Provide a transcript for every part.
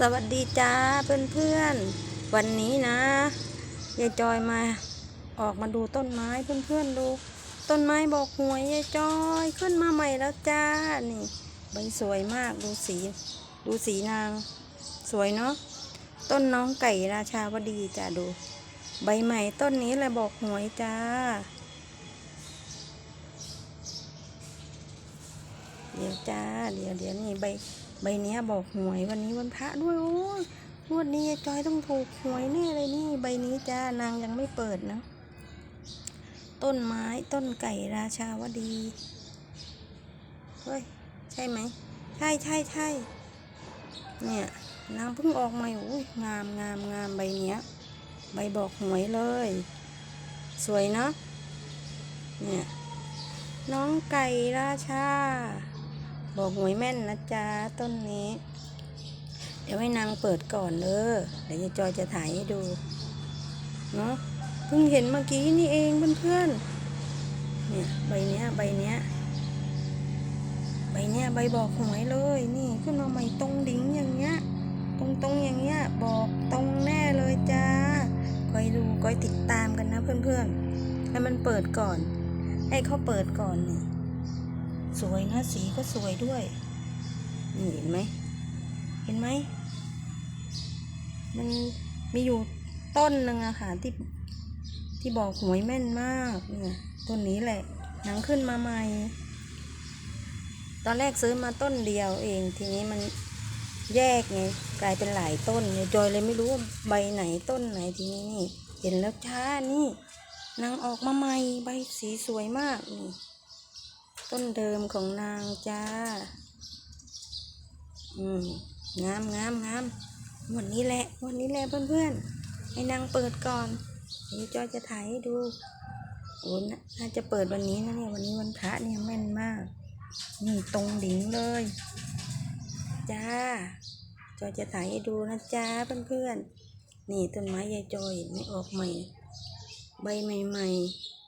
สวัสดีจ้าเพื่อนๆ วันนี้นะยายจอยมาออกมาดูต้นไม้เพื่อนๆดู ต้นไม้บอกหวยยายจอยขึ้นมาใหม่แล้วจ้านี่ใบสวยมากดูสีดูสีนาง สวยเนาะต้นน้องไก่ราชาวดีจ้าดู ใบใหม่ต้นนี้แหละบอกหวยจ้า เดี๋ยวจ้า เดี๋ยวเดี๋ยวนี่ใบ ใบเนี้ยบอกหวยวันนี้วันพระด้วยโอ้ยงวดนี้จอยต้องถูกหวยแน่เลยนี่ ใบนี้จ้านางยังไม่เปิดนะ ต้นไม้ต้นไก่ราชาวดี เฮ้ย ใช่ไหม ใช่ใช่ใช่เนี่ยนางเพิ่งออกมาอุ้ยงามงามงามใบเนี้ย ใบบอกหวยเลย สวยเนาะเนี่ยน้องไก่ราชา บอกหวยแม่นนะจ๊ะต้นนี้ เดี๋ยวให้นางเปิดก่อนเด้อเดี๋ยวยายจอยจะถ่ายให้ดูเนาะเพิ่งเห็นเมื่อกี้นี่เองเพื่อนๆเนี่ยใบเนี้ยใบเนี้ยใบเนี้ยใบบอกหวยเลย นี่ขึ้นมาใหม่ตรงดิ้งอย่างเงี้ยตรงตรงๆอย่างเงี้ยบอกตรงแน่เลยจ้าคอยดูคอยติดตามกันนะเพื่อนๆให้มันเปิดก่อน ให้เขาเปิดก่อนนี่ สวยนะสีก็สวยด้วย นี่เห็นไหม เห็นไหม มันมีอยู่ต้นหนึ่งอะค่ะที่ที่บอกหวยแม่นมากเนี่ยต้นนี้แหละหนังขึ้นมาใหม่ ตอนแรกซื้อมาต้นเดียวเอง ทีนี้มันแยกไงกลายเป็นหลายต้นเนี่ยจอยเลยไม่รู้ว่าใบไหนต้นไหนทีนี้นี่ เห็นแล้วช้านี่นางออกมาใหม่ใบสีสวยมากนี่ ต้นเดิมของนางจ้า อืมงามงามงามวันนี้แหละวันนี้แหละเพื่อนๆให้นางเปิดก่อนเดี๋ยวจอยจะถ่ายให้ดูโอ้น่าน่าจะเปิดวันนี้นะเนี่ยวันนี้วันพระเนี่ยแม่นมาก นี่ตรงดิ่งเลย จ้า จอยจะถ่ายให้ดูนะจ้าเพื่อนๆนี่ต้นไม้ยายจอยเห็นไหม่ออกใหม่ ใบใหม่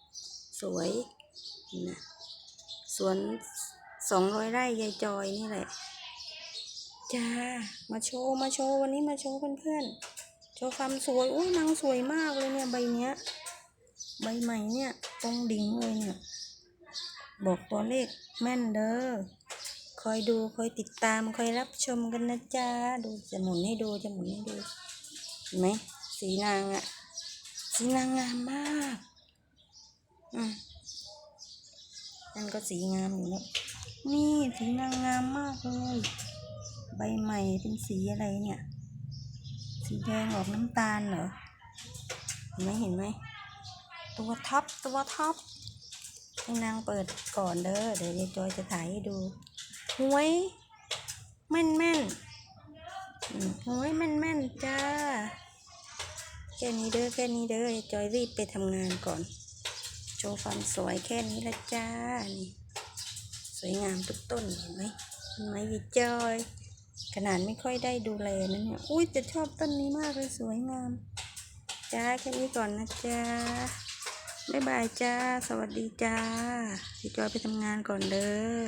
ๆ สวยนะ สวนสองร้อยไร่ยายจอยนี่แหละ จ้า มาโชว์มาโชว์วันนี้มาโชว์เพื่อนๆ โชว์ความสวยอุ้ยนางสวยมากเลยเนี่ยใบเนี้ย ใบใหม่เนี่ยตรงดิ่งเลยเนี่ย บอกตัวเลขแม่นเด้อ คอยดูคอยติดตามคอยรับชมกันนะจ้า ดูจะหมุนให้ดูจะหมุนให้ดูเห็นไหมสีนางอะสีนางงามมาก อืม นั่นก็สีงามอยู่แล้วนี่สีนางงามมากเลย ใบใหม่เป็นสีอะไรเนี่ย สีแดงออกน้ำตาลเหรอเห็นไหมเห็นไหมตัวท็อปตัวท็อปให้นางเปิดก่อนเด้อเดี๋ยวยายจอยจะถ่ายให้ดูหวยแม่นแม่นหวยแม่นแม่นจ้าแค่นี้เด้อแค่นี้เด้อยายจอยรีบไปทำงานก่อน โชว์ความสวยแค่นี้ละจ้า นี่ สวยงามทุกต้นเห็นไหมเห็นไม้ยีจอย ขนาดไม่ค่อยได้ดูแลนะเนี่ย อุ้ยจะชอบต้นนี้มากเลยสวยงาม จ้าแค่นี้ก่อนนะจ้าบ๊ายบายจ้า สวัสดีจ้ายีจอยไปทำงานก่อนเด้อ